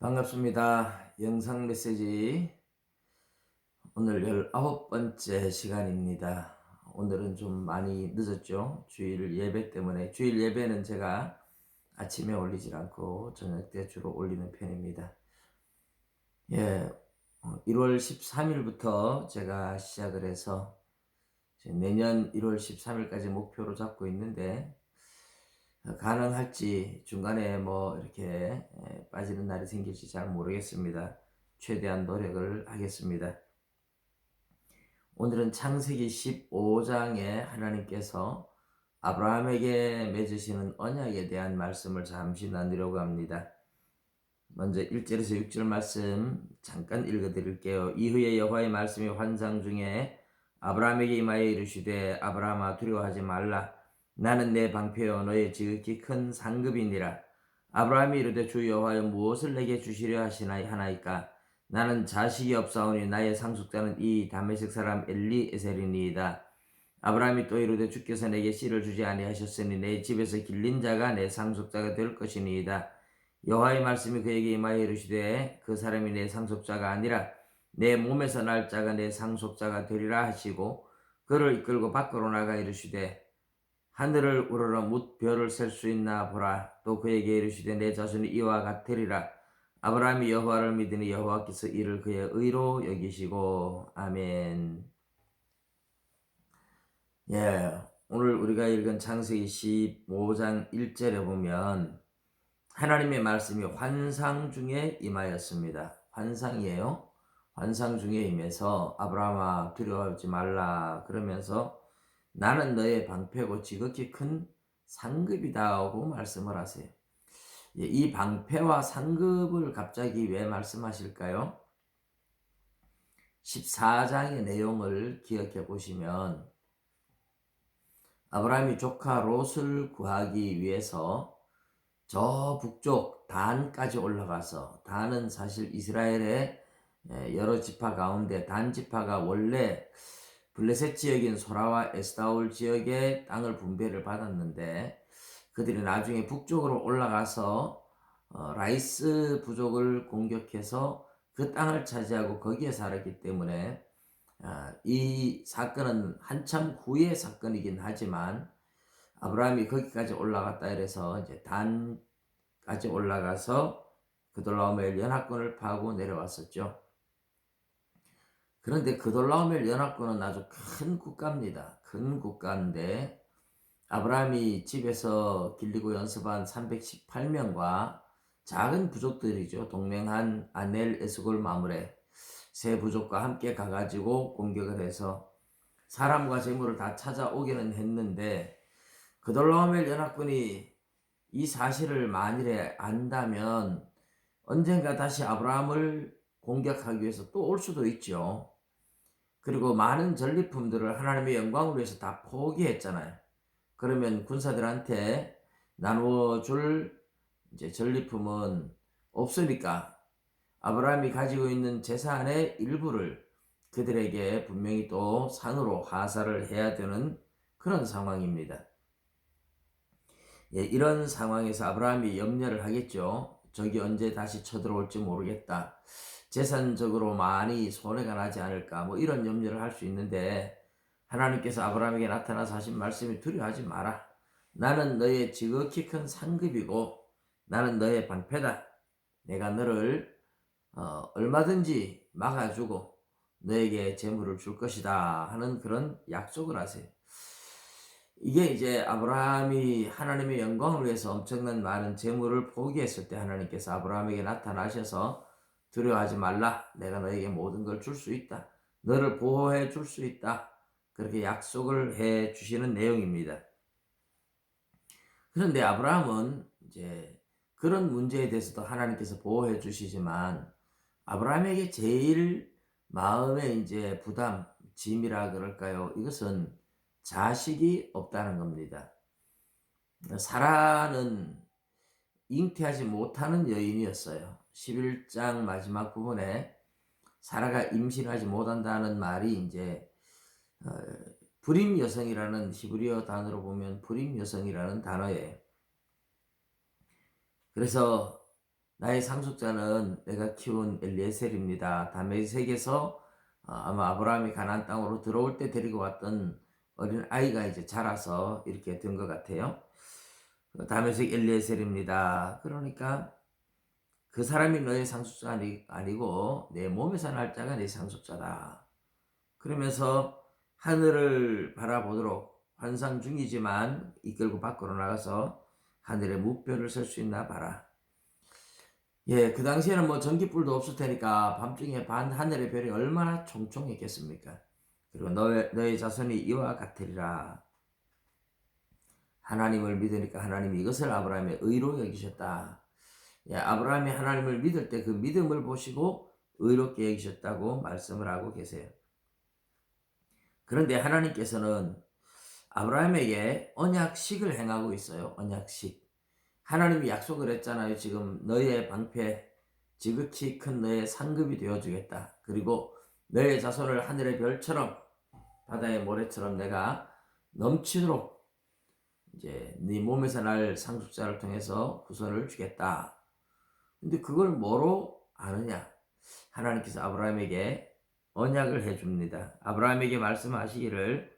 반갑습니다. 영상 메시지 오늘 19번째 시간입니다. 오늘은 좀 많이 늦었죠. 주일 예배 때문에 주일 예배는 제가 아침에 올리질 않고 저녁 때 주로 올리는 편입니다. 예, 1월 13일부터 제가 시작을 해서 내년 1월 13일까지 목표로 잡고 있는데 가능할지 중간에 뭐 이렇게 빠지는 날이 생길지 잘 모르겠습니다. 최대한 노력을 하겠습니다. 오늘은 창세기 15장에 하나님께서 아브라함에게 맺으시는 언약에 대한 말씀을 잠시 나누려고 합니다. 먼저 1절에서 6절 말씀 잠깐 읽어 드릴게요. 이후에 여호와의 말씀이 환상 중에 아브라함에게 임하여 이르시되 아브라함아 두려워하지 말라 나는 내 방패여 너의 지극히 큰 상급이니라. 아브라함이 이르되 주 여호와여 무엇을 내게 주시려 하시나이까 나는 자식이 없사오니 나의 상속자는 이 다메섹 사람 엘리 에셀이니이다. 아브라함이 또 이르되 주께서 내게 씨를 주지 아니하셨으니 내 집에서 길린 자가 내 상속자가 될 것이니이다. 여호와의 말씀이 그에게 임하여 이르시되 그 사람이 내 상속자가 아니라 내 몸에서 날 자가 내 상속자가 되리라 하시고 그를 이끌고 밖으로 나가 이르시되 하늘을 우러러 묻 별을 셀 수 있나 보라. 또 그에게 이르시되 내 자손이 이와 같으리라. 아브라함이 여호와를 믿으니 여호와께서 이를 그의 의로 여기시고. 아멘. 예 오늘 우리가 읽은 창세기 15장 1절에 보면 하나님의 말씀이 환상 중에 임하였습니다. 환상이에요. 환상 중에 임해서 아브라함아 두려워하지 말라 그러면서 나는 너의 방패고 지극히 큰 상급이다고 말씀을 하세요. 예, 이 방패와 상급을 갑자기 왜 말씀하실까요? 14장의 내용을 기억해 보시면 아브라함이 조카 롯을 구하기 위해서 저 북쪽 단까지 올라가서 단은 사실 이스라엘의 예, 여러 지파 가운데 단 지파가 원래 블레셋 지역인 소라와 에스다올 지역의 땅을 분배를 받았는데 그들이 나중에 북쪽으로 올라가서 어, 라이스 부족을 공격해서 그 땅을 차지하고 거기에 살았기 때문에 아, 이 사건은 한참 후의 사건이긴 하지만 아브라함이 거기까지 올라갔다 이래서 이제 단까지 올라가서 그돌라오멜 연합군을 파고 내려왔었죠. 그런데 그돌라오멜 연합군은 아주 큰 국가입니다. 큰 국가인데 아브라함이 집에서 길리고 연습한 318명과 작은 부족들이죠. 동맹한 아넬 에스골 마무레 세 부족과 함께 가가지고 공격을 해서 사람과 재물을 다 찾아오기는 했는데 그돌라오멜 연합군이 이 사실을 만일에 안다면 언젠가 다시 아브라함을 공격하기 위해서 또 올 수도 있죠. 그리고 많은 전리품들을 하나님의 영광을 위해서 다 포기했잖아요. 그러면 군사들한테 나누어 줄 이제 전리품은 없으니까 아브라함이 가지고 있는 재산의 일부를 그들에게 분명히 또 상으로 하사를 해야 되는 그런 상황입니다. 예, 이런 상황에서 아브라함이 염려를 하겠죠. 적이 언제 다시 쳐들어올지 모르겠다. 재산적으로 많이 손해가 나지 않을까 뭐 이런 염려를 할 수 있는데 하나님께서 아브라함에게 나타나서 하신 말씀이 두려워하지 마라. 나는 너의 지극히 큰 상급이고 나는 너의 방패다. 내가 너를 어, 얼마든지 막아주고 너에게 재물을 줄 것이다 하는 그런 약속을 하세요. 이게 이제 아브라함이 하나님의 영광을 위해서 엄청난 많은 재물을 포기했을 때 하나님께서 아브라함에게 나타나셔서 두려워하지 말라. 내가 너에게 모든 걸 줄 수 있다. 너를 보호해 줄 수 있다. 그렇게 약속을 해 주시는 내용입니다. 그런데 아브라함은 이제 그런 문제에 대해서도 하나님께서 보호해 주시지만 아브라함에게 제일 마음에 이제 부담, 짐이라 그럴까요? 이것은 자식이 없다는 겁니다. 사라는 잉태하지 못하는 여인이었어요. 11장 마지막 부분에 사라가 임신하지 못한다는 말이 이제 어, 불임 여성이라는 히브리어 단어로 보면 불임 여성이라는 단어예요. 그래서 나의 상속자는 내가 키운 엘리에셀입니다. 다메섹에서 어, 아마 아브라함이 가나안 땅으로 들어올 때 데리고 왔던 어린 아이가 이제 자라서 이렇게 된 것 같아요. 그 다메섹 엘리에셀입니다. 그러니까 그 사람이 너의 상속자 아니, 아니고 내 몸에서 날 자가 내 상속자다. 그러면서 하늘을 바라보도록 환상 중이지만 이끌고 밖으로 나가서 하늘의 무뼈를 설수 있나 봐라. 예, 그 당시에는 뭐 전기불도 없을 테니까 밤중에 반 하늘의 별이 얼마나 총총했겠습니까? 그리고 너의, 너의 자손이 이와 같으리라. 하나님을 믿으니까 하나님이 이것을 아브라함의 의로 여기셨다. 예, 아브라함이 하나님을 믿을 때 그 믿음을 보시고 의롭게 여기셨다고 말씀을 하고 계세요. 그런데 하나님께서는 아브라함에게 언약식을 행하고 있어요. 언약식. 하나님이 약속을 했잖아요. 지금 너의 방패 지극히 큰 너의 상급이 되어 주겠다. 그리고 너의 자손을 하늘의 별처럼 바다의 모래처럼 내가 넘치도록 이제 네 몸에서 날 상속자를 통해서 구선을 주겠다. 근데 그걸 뭐로 아느냐? 하나님께서 아브라함에게 언약을 해 줍니다. 아브라함에게 말씀하시기를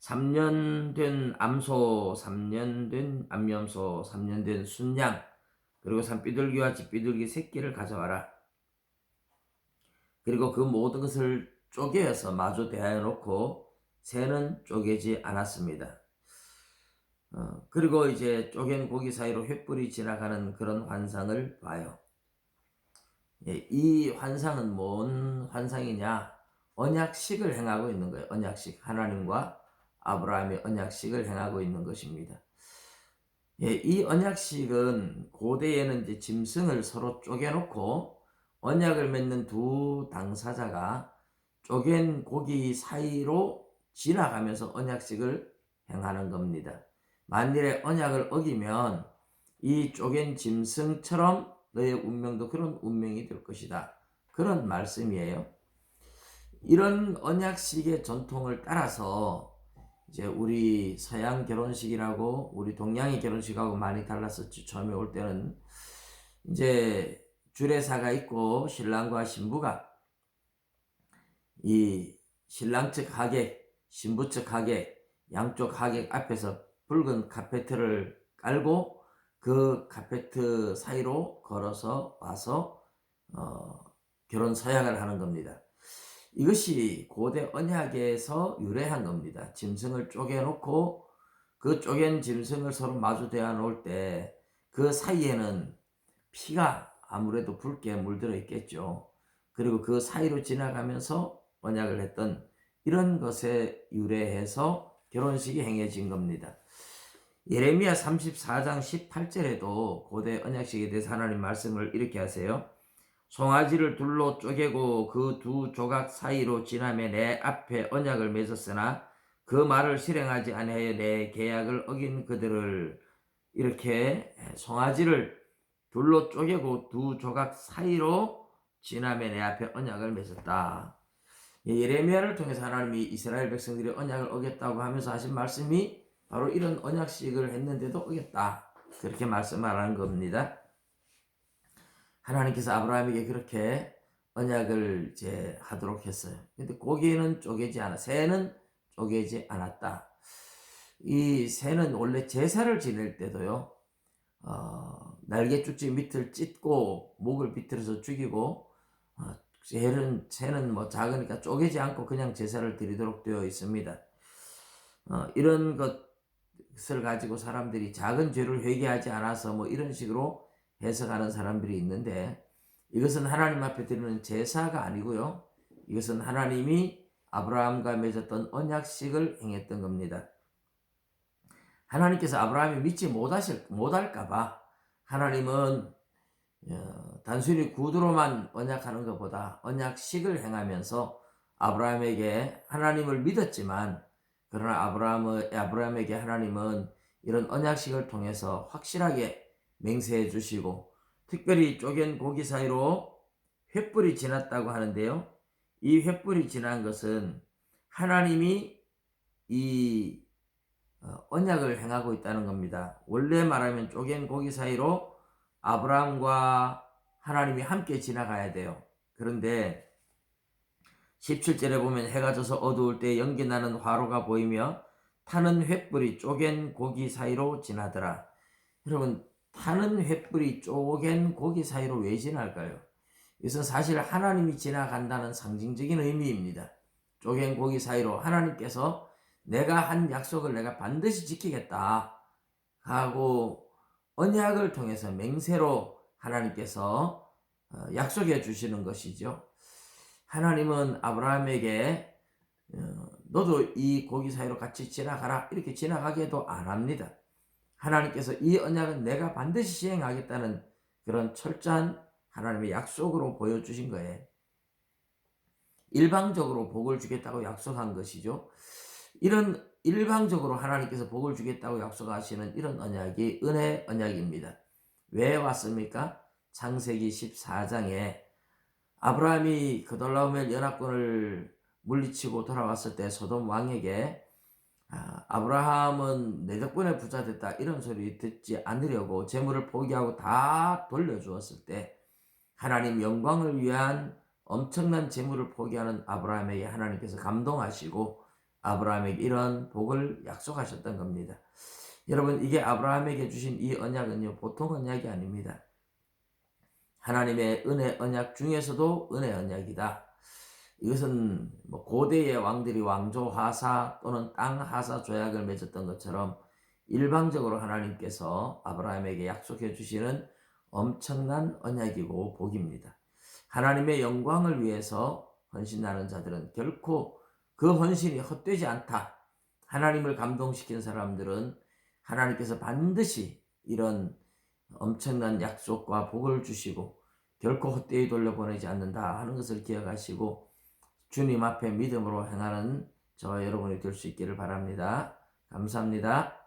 3년 된 암소, 3년 된 암염소, 3년 된 순양, 그리고 산비둘기와 집비둘기 새끼를 가져와라. 그리고 그 모든 것을 쪼개어서 마주 대하여 놓고 새는 쪼개지 않았습니다. 어, 그리고 이제 쪼갠 고기 사이로 횃불이 지나가는 그런 환상을 봐요. 예, 이 환상은 뭔 환상이냐? 언약식을 행하고 있는 거예요. 언약식. 하나님과 아브라함의 언약식을 행하고 있는 것입니다. 예, 이 언약식은 고대에는 이제 짐승을 서로 쪼개놓고 언약을 맺는 두 당사자가 쪼갠 고기 사이로 지나가면서 언약식을 행하는 겁니다. 만일에 언약을 어기면 이 쪼갠 짐승처럼 너의 운명도 그런 운명이 될 것이다. 그런 말씀이에요. 이런 언약식의 전통을 따라서 이제 우리 서양 결혼식이라고 우리 동양의 결혼식하고 많이 달랐었죠. 처음에 올 때는 이제 주례사가 있고 신랑과 신부가 이 신랑 측 하객, 신부 측 하객, 양쪽 하객 앞에서 붉은 카페트를 깔고 그 카페트 사이로 걸어서 와서 어, 결혼 서약을 하는 겁니다. 이것이 고대 언약에서 유래한 겁니다. 짐승을 쪼개놓고 그 쪼갠 짐승을 서로 마주 대어 놓을 때 그 사이에는 피가 아무래도 붉게 물들어 있겠죠. 그리고 그 사이로 지나가면서 언약을 했던 이런 것에 유래해서 결혼식이 행해진 겁니다. 예레미야 34장 18절에도 고대 언약식에 대해서 하나님 말씀을 이렇게 하세요. 송아지를 둘로 쪼개고 그 두 조각 사이로 지나며 내 앞에 언약을 맺었으나 그 말을 실행하지 아니하여 내 계약을 어긴 그들을 이렇게 송아지를 둘로 쪼개고 두 조각 사이로 지나며 내 앞에 언약을 맺었다. 예레미야를 통해서 하나님이 이스라엘 백성들이 언약을 어겼다고 하면서 하신 말씀이 바로 이런 언약식을 했는데도 어겼다. 그렇게 말씀하라는 겁니다. 하나님께서 아브라함에게 그렇게 언약을 이제 하도록 했어요. 근데 고기는 쪼개지 않아, 새는 쪼개지 않았다. 이 새는 원래 제사를 지낼 때도요, 어, 날개 쭉지 밑을 찢고 목을 비틀어서 죽이고, 어, 새는, 새는 뭐 작으니까 쪼개지 않고 그냥 제사를 드리도록 되어 있습니다. 어, 이런 것 을 가지고 사람들이 작은 죄를 회개하지 않아서 뭐 이런 식으로 해석하는 사람들이 있는데 이것은 하나님 앞에 드리는 제사가 아니고요. 이것은 하나님이 아브라함과 맺었던 언약식을 행했던 겁니다. 하나님께서 아브라함이 믿지 못하실 못할까봐 하나님은 어, 단순히 구두로만 언약하는 것보다 언약식을 행하면서 아브라함에게 하나님을 믿었지만 그러나 아브라함 아브라함에게 하나님은 이런 언약식을 통해서 확실하게 맹세해 주시고 특별히 쪼갠 고기 사이로 횃불이 지났다고 하는데요. 이 횃불이 지난 것은 하나님이 이 어, 언약을 행하고 있다는 겁니다. 원래 말하면 쪼갠 고기 사이로 아브라함과 하나님이 함께 지나가야 돼요. 그런데 17절에 보면 해가 져서 어두울 때 연기 나는 화로가 보이며 타는 횃불이 쪼갠 고기 사이로 지나더라. 여러분 타는 횃불이 쪼갠 고기 사이로 왜 지날까요? 이것은 사실 하나님이 지나간다는 상징적인 의미입니다. 쪼갠 고기 사이로 하나님께서 내가 한 약속을 내가 반드시 지키겠다 하고 언약을 통해서 맹세로 하나님께서 어, 약속해 주시는 것이죠. 하나님은 아브라함에게 어, 너도 이 고기 사이로 같이 지나가라 이렇게 지나가게도 안 합니다. 하나님께서 이 언약은 내가 반드시 시행하겠다는 그런 철저한 하나님의 약속으로 보여주신 거예요. 일방적으로 복을 주겠다고 약속한 것이죠. 이런 일방적으로 하나님께서 복을 주겠다고 약속하시는 이런 언약이 은혜 언약입니다. 왜 왔습니까? 창세기 14장에 아브라함이 그돌라오멜 연합군을 물리치고 돌아왔을 때 소돔 왕에게 아, 아브라함은 내 덕분에 부자 됐다 이런 소리 듣지 않으려고 재물을 포기하고 다 돌려주었을 때 하나님 영광을 위한 엄청난 재물을 포기하는 아브라함에게 하나님께서 감동하시고 아브라함에게 이런 복을 약속하셨던 겁니다. 여러분 이게 아브라함에게 주신 이 언약은요 보통 언약이 아닙니다. 하나님의 은혜 언약 중에서도 은혜 언약이다. 이것은 뭐 고대의 왕들이 왕조 하사 또는 땅 하사 조약을 맺었던 것처럼 일방적으로 하나님께서 아브라함에게 약속해 주시는 엄청난 언약이고 복입니다. 하나님의 영광을 위해서 헌신하는 자들은 결코 그 헌신이 헛되지 않다. 하나님을 감동시킨 사람들은 하나님께서 반드시 이런 엄청난 약속과 복을 주시고 결코 헛되이 돌려보내지 않는다 하는 것을 기억하시고 주님 앞에 믿음으로 행하는 저와 여러분이 될 수 있기를 바랍니다. 감사합니다.